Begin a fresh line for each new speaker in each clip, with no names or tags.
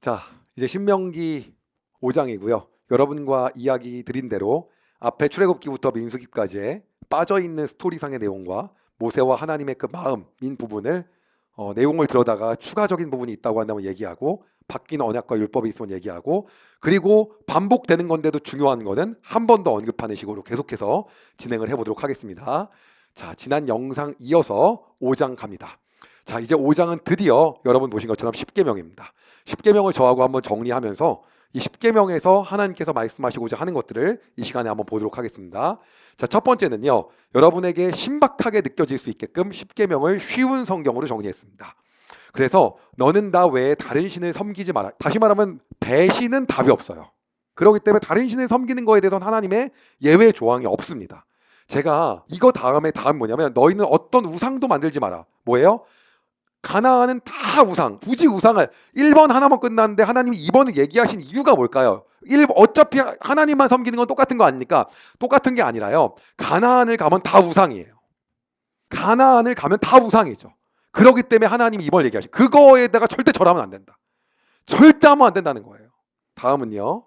자, 이제 신명기 5장이고요. 여러분과 이야기 드린 대로 앞에 출애굽기부터 민수기까지의 빠져 있는 스토리상의 내용과 모세와 하나님의 그 마음인 부분을 어, 내용을 들어다가 추가적인 부분이 있다고 한다면 얘기하고 바뀐 언약과 율법이 있으면 얘기하고 그리고 반복되는 건데도 중요한 거는 한 번 더 언급하는 식으로 계속해서 진행을 해보도록 하겠습니다. 자, 지난 영상 이어서 5장 갑니다. 자, 이제 5장은 드디어 여러분 보신 것처럼 10계명입니다. 10계명을 저하고 한번 정리하면서 이 10계명에서 하나님께서 말씀하시고자 하는 것들을 이 시간에 한번 보도록 하겠습니다. 자, 첫 번째는요. 여러분에게 신박하게 느껴질 수 있게끔 10계명을 쉬운 성경으로 정리했습니다. 그래서 너는 나 외에 다른 신을 섬기지 마라. 다시 말하면 배신은 답이 없어요. 그렇기 때문에 다른 신을 섬기는 거에 대해서는 하나님의 예외 조항이 없습니다. 제가 이거 다음에 다음 뭐냐면 너희는 어떤 우상도 만들지 마라. 뭐예요? 가나안은 다 우상, 굳이 우상을 1번 하나만 끝났는데 하나님이 2번을 얘기하신 이유가 뭘까요? 1 어차피 하나님만 섬기는 건 똑같은 거 아닙니까? 똑같은 게 아니라요. 가나안을 가면 다 우상이에요. 가나안을 가면 다 우상이죠. 그렇기 때문에 하나님이 2번 얘기하신 그거에다가 절대 절하면 안 된다. 절대 하면 안 된다는 거예요. 다음은요.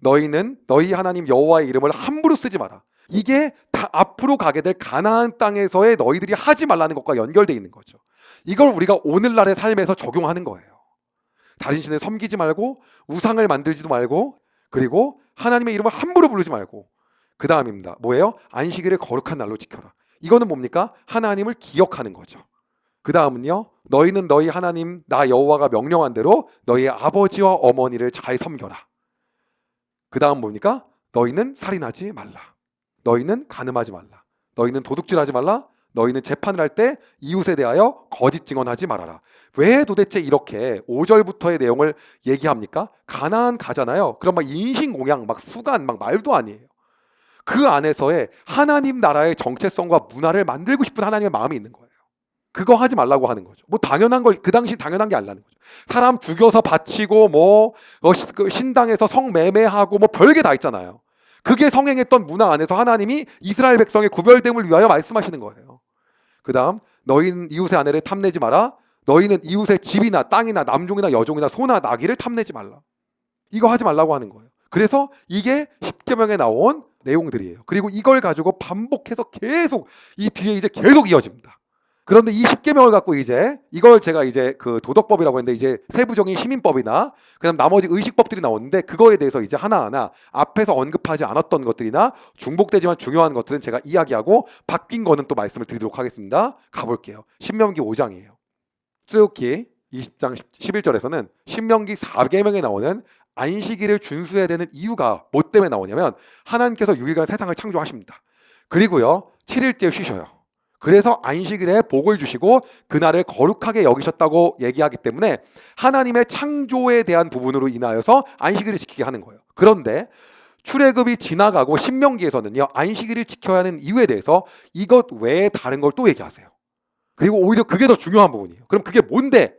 너희는 너희 하나님 여호와의 이름을 함부로 쓰지 마라. 이게 다 앞으로 가게 될 가나안 땅에서의 너희들이 하지 말라는 것과 연결돼 있는 거죠. 이걸 우리가 오늘날의 삶에서 적용하는 거예요. 다른 신을 섬기지 말고 우상을 만들지도 말고 그리고 하나님의 이름을 함부로 부르지 말고 그 다음입니다. 뭐예요? 안식일을 거룩한 날로 지켜라. 이거는 뭡니까? 하나님을 기억하는 거죠. 그 다음은요. 너희는 너희 하나님 나 여호와가 명령한 대로 너희의 아버지와 어머니를 잘 섬겨라. 그 다음 뭡니까? 너희는 살인하지 말라. 너희는 간음하지 말라. 너희는 도둑질하지 말라. 너희는 재판을 할 때 이웃에 대하여 거짓 증언하지 말아라. 왜 도대체 이렇게 5절부터의 내용을 얘기합니까? 가나안 가잖아요. 그럼 막 인신공양, 막 수간, 막 말도 아니에요. 그 안에서의 하나님 나라의 정체성과 문화를 만들고 싶은 하나님의 마음이 있는 거예요. 그거 하지 말라고 하는 거죠. 뭐 당연한 걸 그 당시 당연한 게 아니라는 거죠. 사람 죽여서 바치고 뭐 어, 시- 그 신당에서 성매매하고 뭐 별게 다 있잖아요. 그게 성행했던 문화 안에서 하나님이 이스라엘 백성의 구별됨을 위하여 말씀하시는 거예요. 그다음 너희는 이웃의 아내를 탐내지 마라. 너희는 이웃의 집이나 땅이나 남종이나 여종이나 소나 나귀를 탐내지 말라. 이거 하지 말라고 하는 거예요. 그래서 이게 십계명에 나온 내용들이에요. 그리고 이걸 가지고 반복해서 계속 이 뒤에 이제 계속 이어집니다. 그런데 이 십계명을 갖고 이제 이걸 제가 이제 그 도덕법이라고 했는데 이제 세부적인 시민법이나 그다음 나머지 의식법들이 나오는데 그거에 대해서 이제 하나하나 앞에서 언급하지 않았던 것들이나 중복되지만 중요한 것들은 제가 이야기하고 바뀐 거는 또 말씀을 드리도록 하겠습니다. 가볼게요. 신명기 5장이에요. 출애굽기 20장 11절에서는 신명기 4계명에 나오는 안식일을 준수해야 되는 이유가 뭐 때문에 나오냐면 하나님께서 6일간 세상을 창조하십니다. 그리고요 7일째 쉬셔요. 그래서 안식일에 복을 주시고 그날을 거룩하게 여기셨다고 얘기하기 때문에 하나님의 창조에 대한 부분으로 인하여서 안식일을 지키게 하는 거예요. 그런데 출애굽이 지나가고 신명기에서는요 안식일을 지켜야 하는 이유에 대해서 이것 외에 다른 걸 또 얘기하세요. 그리고 오히려 그게 더 중요한 부분이에요. 그럼 그게 뭔데?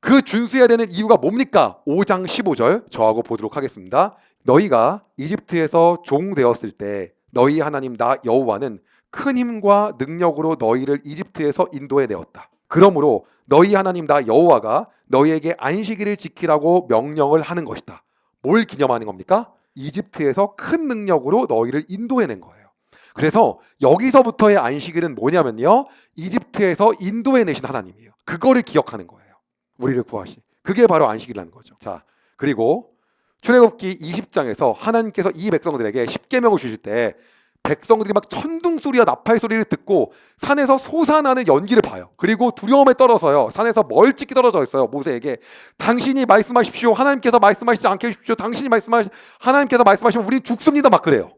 그 준수해야 되는 이유가 뭡니까? 5장 15절 저하고 보도록 하겠습니다. 너희가 이집트에서 종 되었을 때 너희 하나님 나 여호와는 큰 힘과 능력으로 너희를 이집트에서 인도해 내었다. 그러므로 너희 하나님 나 여호와가 너희에게 안식일을 지키라고 명령을 하는 것이다. 뭘 기념하는 겁니까? 이집트에서 큰 능력으로 너희를 인도해 낸 거예요. 그래서 여기서부터의 안식일은 뭐냐면요. 이집트에서 인도해 내신 하나님이에요. 그거를 기억하는 거예요. 우리를 구하시. 그게 바로 안식이라는 거죠. 자, 그리고 출애굽기 20장에서 하나님께서 이 백성들에게 십계명을 주실 때 백성들이 막 천둥 소리와 나팔 소리를 듣고 산에서 솟아나는 연기를 봐요. 그리고 두려움에 떨어서요. 산에서 멀찍이 떨어져 있어요. 모세에게 당신이 말씀하십시오. 하나님께서 말씀하시지 않게 해주십시오. 당신이 말씀하시 하나님께서 말씀하시면 우린 죽습니다. 막 그래요.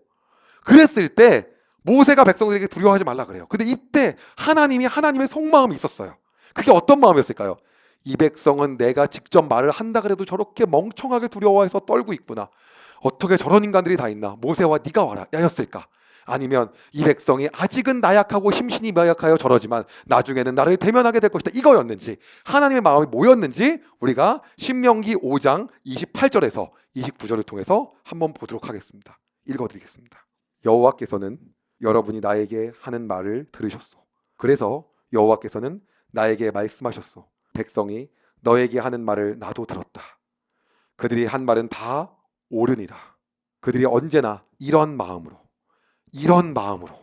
그랬을 때 모세가 백성들에게 두려워하지 말라 그래요. 근데 이때 하나님이 하나님의 속마음이 있었어요. 그게 어떤 마음이었을까요? 이 백성은 내가 직접 말을 한다 그래도 저렇게 멍청하게 두려워해서 떨고 있구나. 어떻게 저런 인간들이 다 있나? 모세와 네가 와라. 야였을까? 아니면 이 백성이 아직은 나약하고 심신이 미약하여 저러지만 나중에는 나를 대면하게 될 것이다. 이거였는지 하나님의 마음이 뭐였는지 우리가 신명기 5장 28절에서 29절을 통해서 한번 보도록 하겠습니다. 읽어드리겠습니다. 여호와께서는 여러분이 나에게 하는 말을 들으셨소. 그래서 여호와께서는 나에게 말씀하셨소. 백성이 너에게 하는 말을 나도 들었다. 그들이 한 말은 다 옳으니라. 그들이 언제나 이런 마음으로 이런 마음으로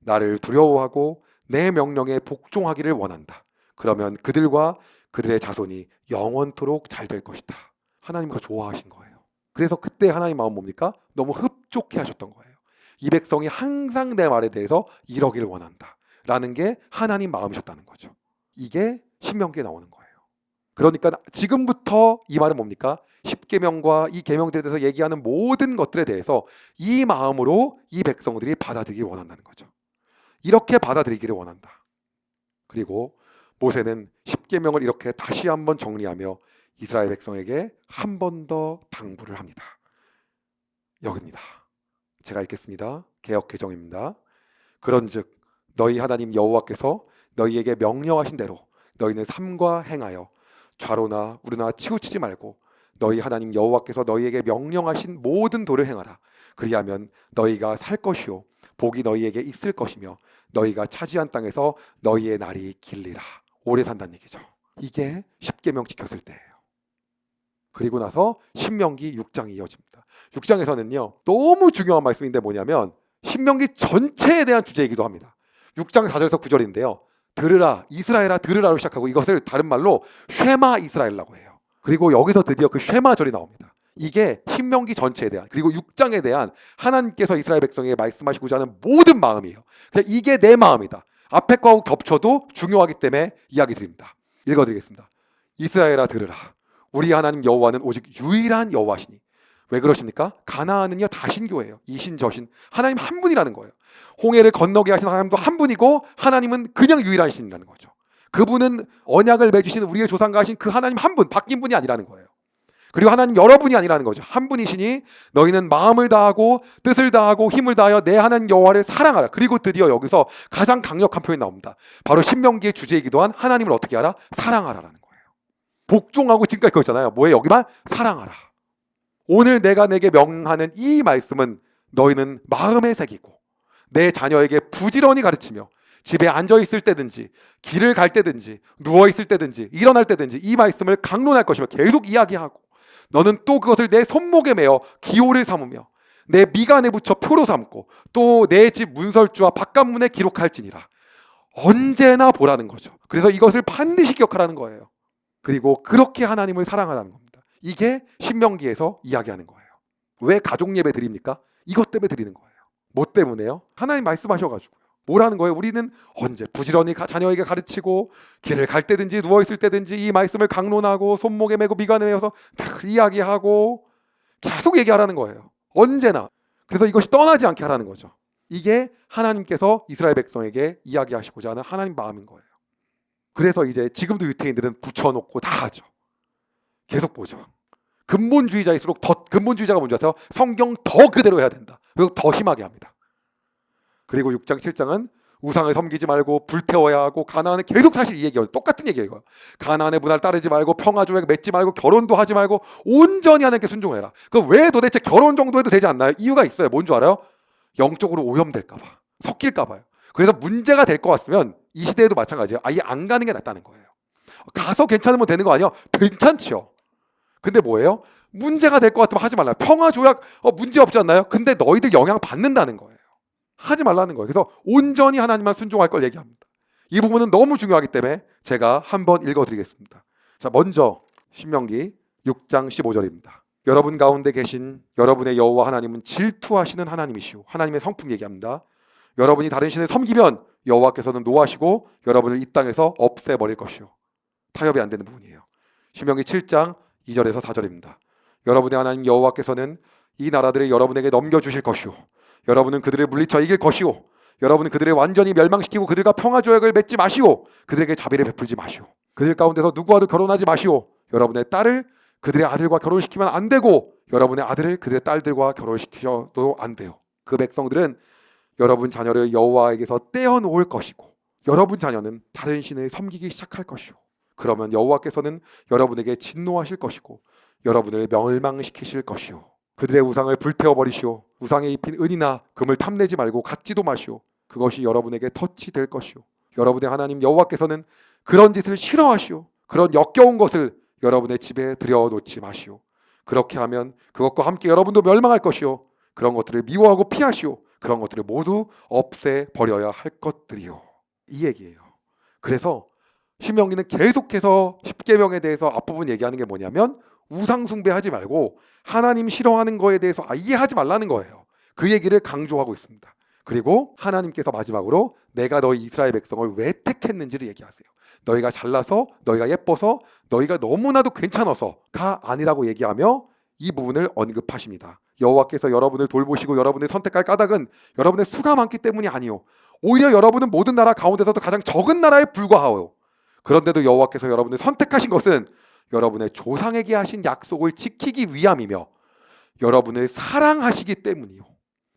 나를 두려워하고 내 명령에 복종하기를 원한다. 그러면 그들과 그들의 자손이 영원토록 잘 될 것이다. 하나님과 좋아하신 거예요. 그래서 그때 하나님 마음 뭡니까? 너무 흡족해 하셨던 거예요. 이 백성이 항상 내 말에 대해서 이러기를 원한다. 라는 게 하나님 마음이셨다는 거죠. 이게 신명기에 나오는 거예요. 그러니까 지금부터 이 말은 뭡니까? 십계명과 이 계명들에 대해서 얘기하는 모든 것들에 대해서 이 마음으로 이 백성들이 받아들이기 원한다는 거죠. 이렇게 받아들이기를 원한다. 그리고 모세는 십계명을 이렇게 다시 한번 정리하며 이스라엘 백성에게 한 번 더 당부를 합니다. 여기입니다. 제가 읽겠습니다. 개역 개정입니다. 그런즉 너희 하나님 여호와께서 너희에게 명령하신 대로 너희는 삼과 행하여 좌로나 우르나 치우치지 말고 너희 하나님 여호와께서 너희에게 명령하신 모든 도를 행하라. 그리하면 너희가 살 것이요 복이 너희에게 있을 것이며 너희가 차지한 땅에서 너희의 날이 길리라. 오래 산다는 얘기죠. 이게 십계명 지켰을 때예요. 그리고 나서 신명기 6장이 이어집니다. 6장에서는요. 너무 중요한 말씀인데 뭐냐면 신명기 전체에 대한 주제이기도 합니다. 6장 4절에서 9절인데요. 들으라 이스라엘아 들으라로 시작하고 이것을 다른 말로 쉐마 이스라엘라고 해요. 그리고 여기서 드디어 그 쉐마절이 나옵니다. 이게 신명기 전체에 대한 그리고 6장에 대한 하나님께서 이스라엘 백성에게 말씀하시고자 하는 모든 마음이에요. 그냥 이게 내 마음이다. 앞에 거하고 겹쳐도 중요하기 때문에 이야기 드립니다. 읽어드리겠습니다. 이스라엘아 들으라. 우리 하나님 여호와는 오직 유일한 여호와시니 왜 그러십니까? 가나안은요 다신교예요. 이신 저신 하나님 한 분이라는 거예요. 홍해를 건너게 하신 하나님도 한 분이고 하나님은 그냥 유일한 신이라는 거죠. 그분은 언약을 맺으신 우리의 조상과 하신 그 하나님 한 분, 바뀐 분이 아니라는 거예요. 그리고 하나님 여러분이 아니라는 거죠. 한 분이시니 너희는 마음을 다하고 뜻을 다하고 힘을 다하여 내 하나님 여호와를 사랑하라. 그리고 드디어 여기서 가장 강력한 표현이 나옵니다. 바로 신명기의 주제이기도 한 하나님을 어떻게 하라? 사랑하라라는 거예요. 복종하고 지금까지 그거잖아요. 뭐에 여기만 사랑하라. 오늘 내가 내게 명하는 이 말씀은 너희는 마음에 새기고 내 자녀에게 부지런히 가르치며 집에 앉아 있을 때든지 길을 갈 때든지 누워 있을 때든지 일어날 때든지 이 말씀을 강론할 것이며 계속 이야기하고 너는 또 그것을 내 손목에 매어 기호를 삼으며 내 미간에 붙여 표로 삼고 또 내 집 문설주와 바깥문에 기록할지니라 언제나 보라는 거죠. 그래서 이것을 반드시 기억하라는 거예요. 그리고 그렇게 하나님을 사랑하라는 겁니다. 이게 신명기에서 이야기하는 거예요. 왜 가족 예배 드립니까? 이것 때문에 드리는 거예요. 뭐 때문에요? 하나님 말씀하셔가지고요. 뭐라는 거예요? 우리는 언제 부지런히 자녀에게 가르치고 길을 갈 때든지 누워 있을 때든지 이 말씀을 강론하고 손목에 메고 미간에 메어서 이야기하고 계속 얘기하라는 거예요. 언제나. 그래서 이것이 떠나지 않게 하라는 거죠. 이게 하나님께서 이스라엘 백성에게 이야기하시고자 하는 하나님 마음인 거예요. 그래서 이제 지금도 유태인들은 붙여놓고 다 하죠. 계속 보죠. 근본주의자일수록 더 근본주의자가 뭔지 아세요? 성경 더 그대로 해야 된다. 그리고 더 심하게 합니다. 그리고 6장 7장은 우상을 섬기지 말고 불태워야 하고 가나안에 계속 사실 이 얘기예요. 똑같은 얘기예요. 가나안의 문화를 따르지 말고 평화 조약 맺지 말고 결혼도 하지 말고 온전히 하나님께 순종해라. 그 왜 도대체 결혼 정도 해도 되지 않나요? 이유가 있어요. 뭔 줄 알아요? 영적으로 오염될까 봐. 섞일까 봐요. 그래서 문제가 될 것 같으면 이 시대에도 마찬가지예요. 아예 안 가는 게 낫다는 거예요. 가서 괜찮으면 되는 거 아니야? 괜찮지요. 근데 뭐예요? 문제가 될 것 같으면 하지 말라. 평화 조약 어, 문제 없지 않나요? 근데 너희들 영향 받는다는 거예요. 하지 말라는 거예요. 그래서 온전히 하나님만 순종할 걸 얘기합니다. 이 부분은 너무 중요하기 때문에 제가 한번 읽어드리겠습니다. 자, 먼저 신명기 6장 15절입니다. 여러분 가운데 계신 여러분의 여호와 하나님은 질투하시는 하나님이시오. 하나님의 성품 얘기합니다. 여러분이 다른 신을 섬기면 여호와께서는 노하시고 여러분을 이 땅에서 없애버릴 것이오. 타협이 안 되는 부분이에요. 신명기 7장 2절에서 4절입니다. 여러분의 하나님 여호와께서는 이 나라들을 여러분에게 넘겨 주실 것이오. 여러분은 그들을 물리쳐 이길 것이오. 여러분은 그들을 완전히 멸망시키고 그들과 평화 조약을 맺지 마시오. 그들에게 자비를 베풀지 마시오. 그들 가운데서 누구와도 결혼하지 마시오. 여러분의 딸을 그들의 아들과 결혼시키면 안 되고 여러분의 아들을 그들의 딸들과 결혼시켜도 안 돼요. 그 백성들은 여러분 자녀를 여호와에게서 떼어놓을 것이고 여러분 자녀는 다른 신을 섬기기 시작할 것이오. 그러면 여호와께서는 여러분에게 진노하실 것이고 여러분을 멸망시키실 것이오. 그들의 우상을 불태워 버리시오. 우상에 입힌 은이나 금을 탐내지 말고 갖지도 마시오. 그것이 여러분에게 덫이 될 것이오. 여러분의 하나님 여호와께서는 그런 짓을 싫어하시오. 그런 역겨운 것을 여러분의 집에 들여놓지 마시오. 그렇게 하면 그것과 함께 여러분도 멸망할 것이요. 그런 것들을 미워하고 피하시오. 그런 것들을 모두 없애 버려야 할 것들이요. 이 얘기예요. 그래서 신명기는 계속해서 십계명에 대해서 앞부분 얘기하는 게 뭐냐면 우상 숭배하지 말고 하나님 싫어하는 거에 대해서 아예 하지 말라는 거예요. 그 얘기를 강조하고 있습니다. 그리고 하나님께서 마지막으로 내가 너희 이스라엘 백성을 왜 택했는지를 얘기하세요. 너희가 잘나서 너희가 예뻐서 너희가 너무나도 괜찮아서가 아니라고 얘기하며 이 부분을 언급하십니다. 여호와께서 여러분을 돌보시고 여러분을 선택할 까닭은 여러분의 수가 많기 때문이 아니요. 오히려 여러분은 모든 나라 가운데서도 가장 적은 나라에 불과하오. 그런데도 여호와께서 여러분을 선택하신 것은 여러분의 조상에게 하신 약속을 지키기 위함이며 여러분을 사랑하시기 때문이요.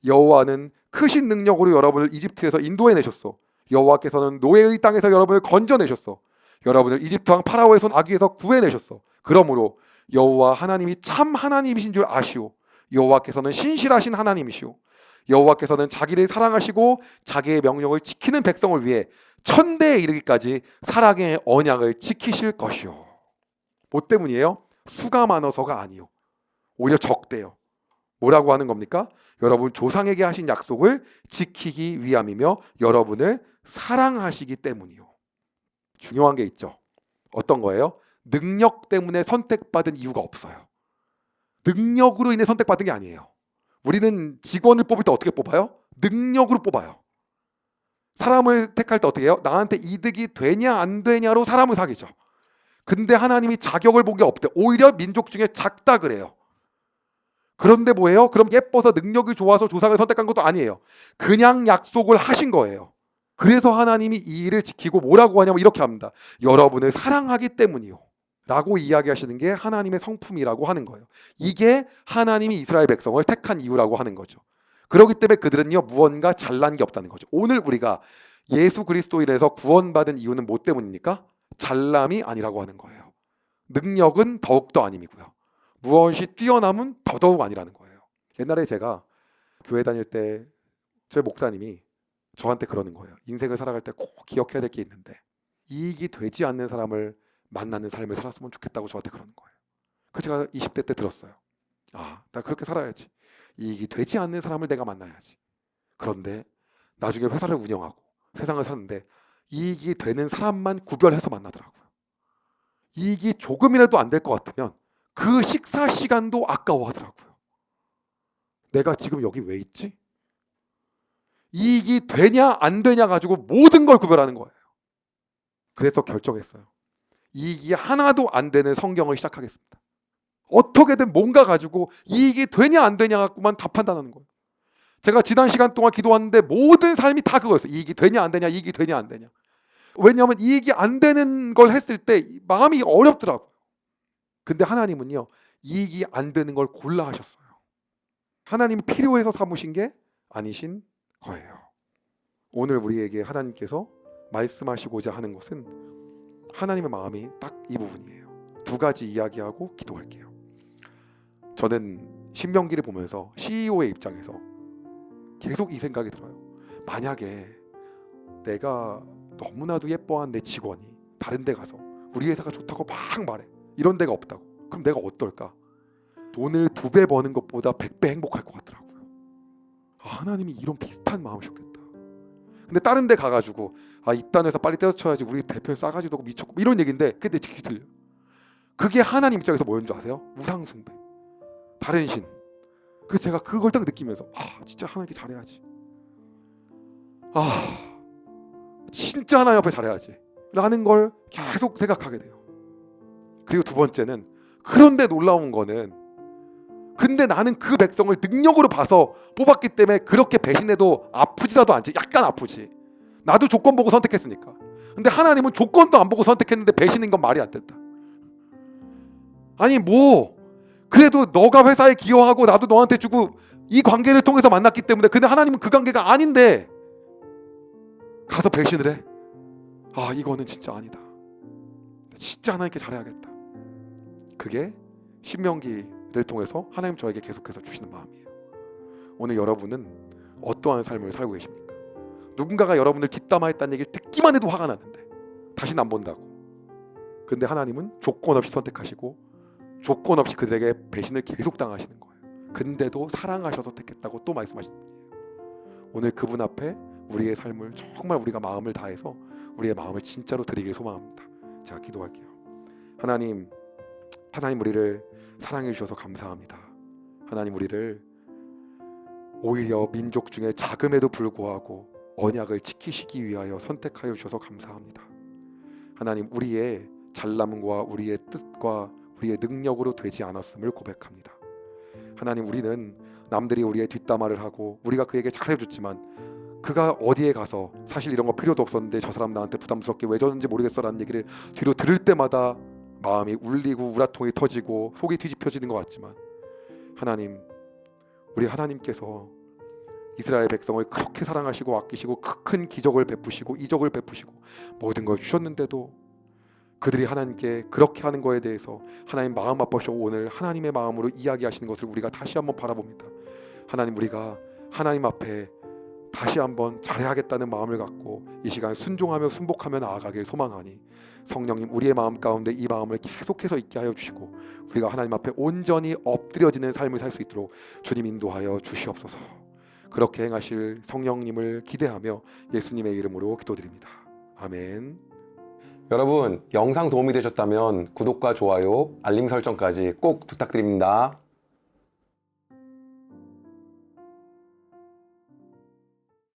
여호와는 크신 능력으로 여러분을 이집트에서 인도해 내셨어. 여호와께서는 노예의 땅에서 여러분을 건져내셨어. 여러분을 이집트 왕 파라오의 손 아기에서 구해내셨어. 그러므로 여호와 하나님이 참 하나님이신 줄 아시오. 여호와께서는 신실하신 하나님이시오. 여호와께서는 자기를 사랑하시고 자기의 명령을 지키는 백성을 위해 천대에 이르기까지 사랑의 언약을 지키실 것이요. 뭐 때문이에요? 수가 많아서가 아니요. 오히려 적대요. 뭐라고 하는 겁니까? 여러분 조상에게 하신 약속을 지키기 위함이며 여러분을 사랑하시기 때문이요. 중요한 게 있죠. 어떤 거예요? 능력 때문에 선택받은 이유가 없어요. 능력으로 인해 선택받은 게 아니에요. 우리는 직원을 뽑을 때 어떻게 뽑아요? 능력으로 뽑아요. 사람을 택할 때 어떻게 해요? 나한테 이득이 되냐 안 되냐로 사람을 사귀죠. 근데 하나님이 자격을 본 게 없대. 오히려 민족 중에 작다 그래요. 그런데 뭐예요? 그럼 예뻐서 능력이 좋아서 조상을 선택한 것도 아니에요. 그냥 약속을 하신 거예요. 그래서 하나님이 이 일을 지키고 뭐라고 하냐면 이렇게 합니다. 여러분을 사랑하기 때문이요. 라고 이야기하시는 게 하나님의 성품이라고 하는 거예요. 이게 하나님이 이스라엘 백성을 택한 이유라고 하는 거죠. 그렇기 때문에 그들은요 무언가 잘난 게 없다는 거죠. 오늘 우리가 예수 그리스도인에서 구원받은 이유는 뭐 때문입니까? 잘남이 아니라고 하는 거예요. 능력은 더욱더 아님이고요. 무엇이 뛰어남은 더더욱 아니라는 거예요. 옛날에 제가 교회 다닐 때제 목사님이 저한테 그러는 거예요. 인생을 살아갈 때 꼭 기억해야 될 게 있는데 이익이 되지 않는 사람을 만나는 삶을 살았으면 좋겠다고 저한테 그러는 거예요. 그 제가 20대 때 들었어요. 아, 나 그렇게 살아야지. 이익이 되지 않는 사람을 내가 만나야지. 그런데 나중에 회사를 운영하고 세상을 사는데 이익이 되는 사람만 구별해서 만나더라고요. 이익이 조금이라도 안 될 것 같으면 그 식사 시간도 아까워하더라고요. 내가 지금 여기 왜 있지? 이익이 되냐 안 되냐 가지고 모든 걸 구별하는 거예요. 그래서 결정했어요. 이익이 하나도 안 되는 성경을 시작하겠습니다. 어떻게든 뭔가 가지고 이익이 되냐 안 되냐 갖고만 다 판단하는 거예요. 제가 지난 시간 동안 기도하는데 모든 삶이 다 그거였어요. 이익이 되냐 안 되냐, 이익이 되냐 안 되냐. 왜냐하면 이익이 안 되는 걸 했을 때 마음이 어렵더라고요. 근데 하나님은요 이익이 안 되는 걸 골라 하셨어요. 하나님이 필요해서 삼으신 게 아니신 거예요. 오늘 우리에게 하나님께서 말씀하시고자 하는 것은 하나님의 마음이 딱 이 부분이에요. 두 가지 이야기하고 기도할게요. 저는 신명기를 보면서 CEO의 입장에서 계속 이 생각이 들어요. 만약에 내가 너무나도 예뻐한 내 직원이 다른 데 가서 우리 회사가 좋다고 막 말해. 이런 데가 없다고. 그럼 내가 어떨까? 돈을 두 배 버는 것보다 백 배 행복할 것 같더라고요. 아, 하나님이 이런 비슷한 마음이셨겠다. 근데 다른 데 가가지고 아 이딴 회사 빨리 때려쳐야지 우리 대표 싸가지도 없고 미쳤고 이런 얘기인데 내귀 들려. 그게 하나님 입장에서 뭐였는 줄 아세요? 우상숭배, 다른 신. 그 제가 그걸 딱 느끼면서 아 진짜 하나님께 잘해야지. 아 진짜 하나님 앞에 잘해야지. 라는 걸 계속 생각하게 돼요. 그리고 두 번째는 그런데 놀라운 거는 근데 나는 그 백성을 능력으로 봐서 뽑았기 때문에 그렇게 배신해도 아프지라도 않지. 약간 아프지. 나도 조건 보고 선택했으니까. 근데 하나님은 조건도 안 보고 선택했는데 배신인 건 말이 안 된다. 아니 뭐 그래도 너가 회사에 기여하고 나도 너한테 주고 이 관계를 통해서 만났기 때문에 근데 하나님은 그 관계가 아닌데 가서 배신을 해. 아 이거는 진짜 아니다. 진짜 하나님께 잘해야겠다. 그게 신명기 를 통해서 하나님 저에게 계속해서 주시는 마음이에요. 오늘 여러분은 어떠한 삶을 살고 계십니까? 누군가가 여러분을 뒷담화했다는 얘기를 듣기만 해도 화가 나는데 다시는 안 본다고. 근데 하나님은 조건 없이 선택하시고 조건 없이 그들에게 배신을 계속 당하시는 거예요. 근데도 사랑하셔서 택했다고 또 말씀하시는 분이에요. 오늘 그분 앞에 우리의 삶을 정말 우리가 마음을 다해서 우리의 마음을 진짜로 드리길 소망합니다. 제가 기도할게요. 하나님, 하나님 우리를 사랑해 주셔서 감사합니다. 하나님 우리를 오히려 민족 중에 작음에도 불구하고 언약을 지키시기 위하여 선택하여 주셔서 감사합니다. 하나님 우리의 잘남과 우리의 뜻과 우리의 능력으로 되지 않았음을 고백합니다. 하나님 우리는 남들이 우리의 뒷담화를 하고 우리가 그에게 잘해줬지만 그가 어디에 가서 사실 이런 거 필요도 없었는데 저 사람 나한테 부담스럽게 왜 줬는지 모르겠어라는 얘기를 뒤로 들을 때마다 마음이 울리고 우라통이 터지고 속이 뒤집혀지는 것 같지만 하나님 우리 하나님께서 이스라엘 백성을 그렇게 사랑하시고 아끼시고 그큰 기적을 베푸시고 이적을 베푸시고 모든 걸 주셨는데도 그들이 하나님께 그렇게 하는 거에 대해서 하나님 마음 아파서 오늘 하나님의 마음으로 이야기하시는 것을 우리가 다시 한번 바라봅니다. 하나님 우리가 하나님 앞에 다시 한번 잘해야겠다는 마음을 갖고 이 시간 순종하며 순복하며 나아가길 소망하니 성령님 우리의 마음 가운데 이 마음을 계속해서 있게 하여 주시고 우리가 하나님 앞에 온전히 엎드려지는 삶을 살 수 있도록 주님 인도하여 주시옵소서. 그렇게 행하실 성령님을 기대하며 예수님의 이름으로 기도드립니다. 아멘.
여러분 영상 도움이 되셨다면 구독과 좋아요, 알림 설정까지 꼭 부탁드립니다.